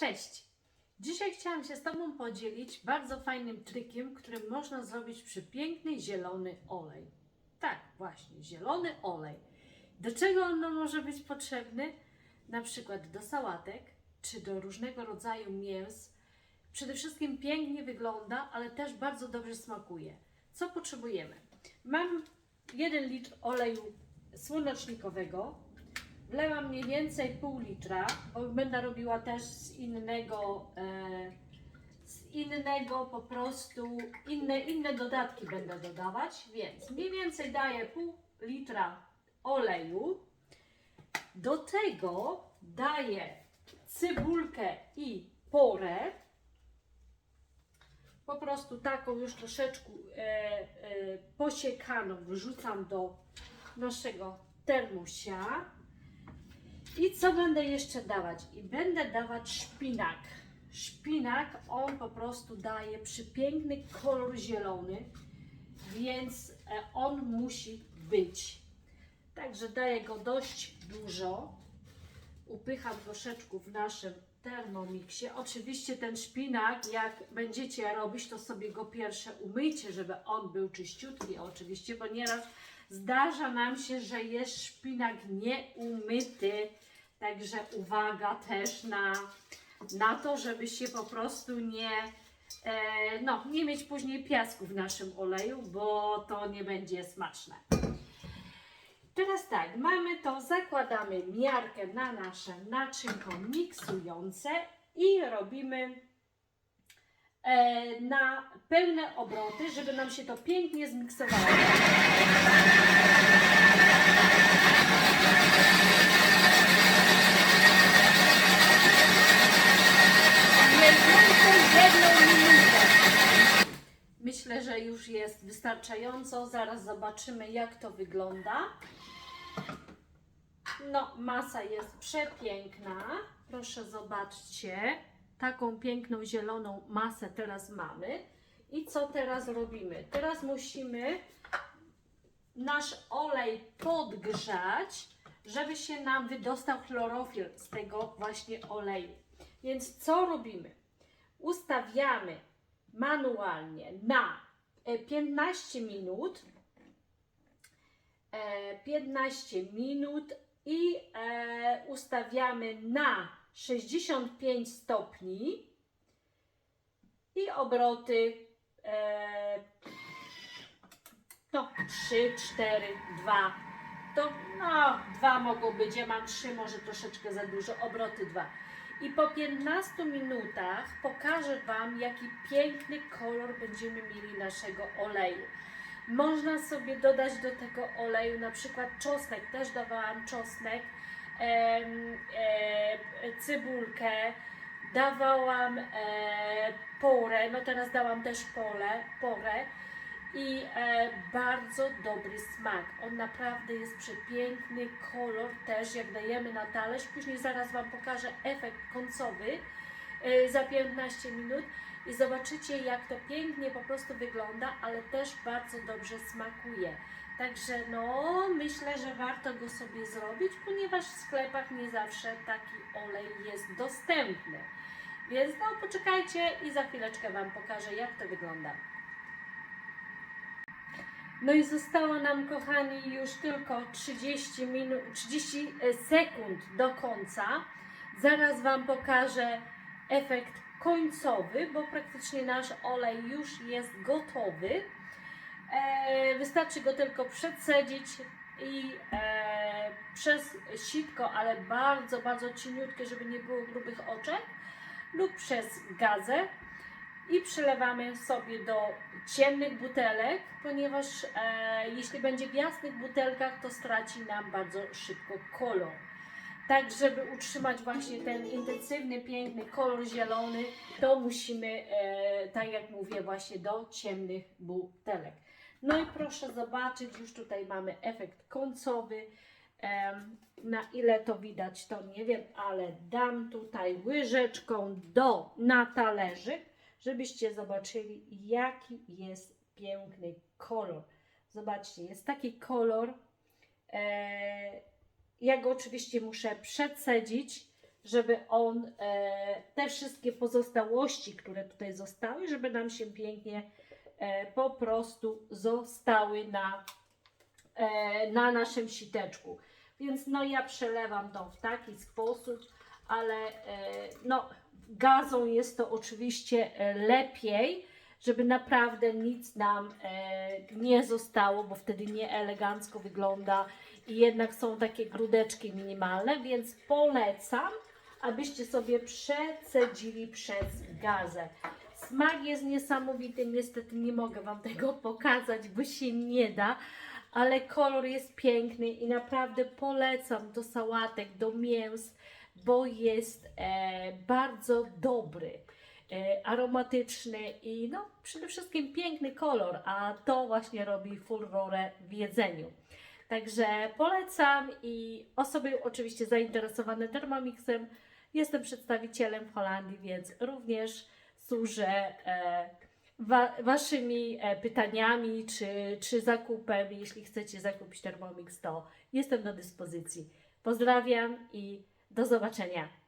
Cześć! Dzisiaj chciałam się z Tobą podzielić bardzo fajnym trikiem, który można zrobić przy piękny zielony olej. Tak, właśnie, zielony olej. Do czego on może być potrzebny? Na przykład do sałatek czy do różnego rodzaju mięs. Przede wszystkim pięknie wygląda, ale też bardzo dobrze smakuje. Co potrzebujemy? Mam 1 litr oleju słonecznikowego, Wlewam mniej więcej pół litra, bo będę robiła też z innego, e, z innego po prostu, inne, inne dodatki będę dodawać, więc mniej więcej daję pół litra oleju. Do tego daję cebulkę i porę. Po prostu taką już troszeczkę e, e, posiekaną wrzucam do naszego termosia. I co będę jeszcze dawać? I będę dawać szpinak. Szpinak, on po prostu daje przepiękny kolor zielony, więc e, on musi być. Także daję go dość dużo. Upycham troszeczkę w naszym termomiksie. Oczywiście ten szpinak, jak będziecie robić, to sobie go pierwsze umyjcie, żeby on był czyściutki. Oczywiście, bo nieraz zdarza nam się, że jest szpinak nieumyty. Także uwaga też na, na to, żeby się po prostu nie, e, no, nie mieć później piasku w naszym oleju, bo to nie będzie smaczne. Teraz tak, mamy to, zakładamy miarkę na nasze naczynko miksujące i robimy na pełne obroty, żeby nam się to pięknie zmiksowało. Myślę, że już jest wystarczająco. Zaraz zobaczymy, jak to wygląda. No, masa jest przepiękna. Proszę zobaczcie. Taką piękną zieloną masę teraz mamy. I co teraz robimy? Teraz musimy nasz olej podgrzać, żeby się nam wydostał chlorofil z tego właśnie oleju. Więc co robimy? Ustawiamy manualnie na e, 15 minut. E, 15 minut i e, ustawiamy na 65 stopni i obroty e, no 3, 4, 2 to no 2 mogą być, ja mam 3, może troszeczkę za dużo, obroty 2 i po 15 minutach pokażę Wam, jaki piękny kolor będziemy mieli naszego oleju. Można sobie dodać do tego oleju na przykład czosnek, też dawałam czosnek, e, cybulkę, dawałam e, porę, no teraz dałam też pole, porę i e, bardzo dobry smak. On naprawdę jest przepiękny, kolor też jak dajemy na talerz. Później zaraz Wam pokażę efekt końcowy e, za 15 minut i zobaczycie jak to pięknie po prostu wygląda, ale też bardzo dobrze smakuje. Także no, myślę, że warto go sobie zrobić, ponieważ w sklepach nie zawsze taki olej jest dostępny. Więc no, poczekajcie i za chwileczkę Wam pokażę, jak to wygląda. No i zostało nam, kochani, już tylko 30, minut, 30 sekund do końca. Zaraz Wam pokażę efekt końcowy, bo praktycznie nasz olej już jest gotowy. E, wystarczy go tylko przedsedzić i e, przez sitko, ale bardzo, bardzo cieniutkie, żeby nie było grubych oczek, lub przez gazę i przelewamy sobie do ciemnych butelek, ponieważ e, jeśli będzie w jasnych butelkach, to straci nam bardzo szybko kolor. Tak, żeby utrzymać właśnie ten intensywny, piękny kolor zielony, to musimy, e, tak jak mówię, właśnie do ciemnych butelek. No i proszę zobaczyć, już tutaj mamy efekt końcowy. Na ile to widać, to nie wiem, ale dam tutaj łyżeczką do na talerzyk, żebyście zobaczyli, jaki jest piękny kolor. Zobaczcie, jest taki kolor. E, ja go oczywiście muszę przecedzić, żeby on, e, te wszystkie pozostałości, które tutaj zostały, żeby nam się pięknie po prostu zostały na, e, na naszym siteczku. Więc no ja przelewam to w taki sposób, ale e, no gazą jest to oczywiście e, lepiej, żeby naprawdę nic nam e, nie zostało, bo wtedy nie elegancko wygląda i jednak są takie grudeczki minimalne, więc polecam, abyście sobie przecedzili przez gazę. Smak jest niesamowity, niestety nie mogę Wam tego pokazać, bo się nie da, ale kolor jest piękny i naprawdę polecam do sałatek, do mięs, bo jest e, bardzo dobry, e, aromatyczny i no przede wszystkim piękny kolor, a to właśnie robi furorę w jedzeniu. Także polecam i osoby oczywiście zainteresowane Thermomixem, jestem przedstawicielem w Holandii, więc również służę e, wa, Waszymi e, pytaniami czy, czy zakupem. Jeśli chcecie zakupić Thermomix, to jestem do dyspozycji. Pozdrawiam i do zobaczenia.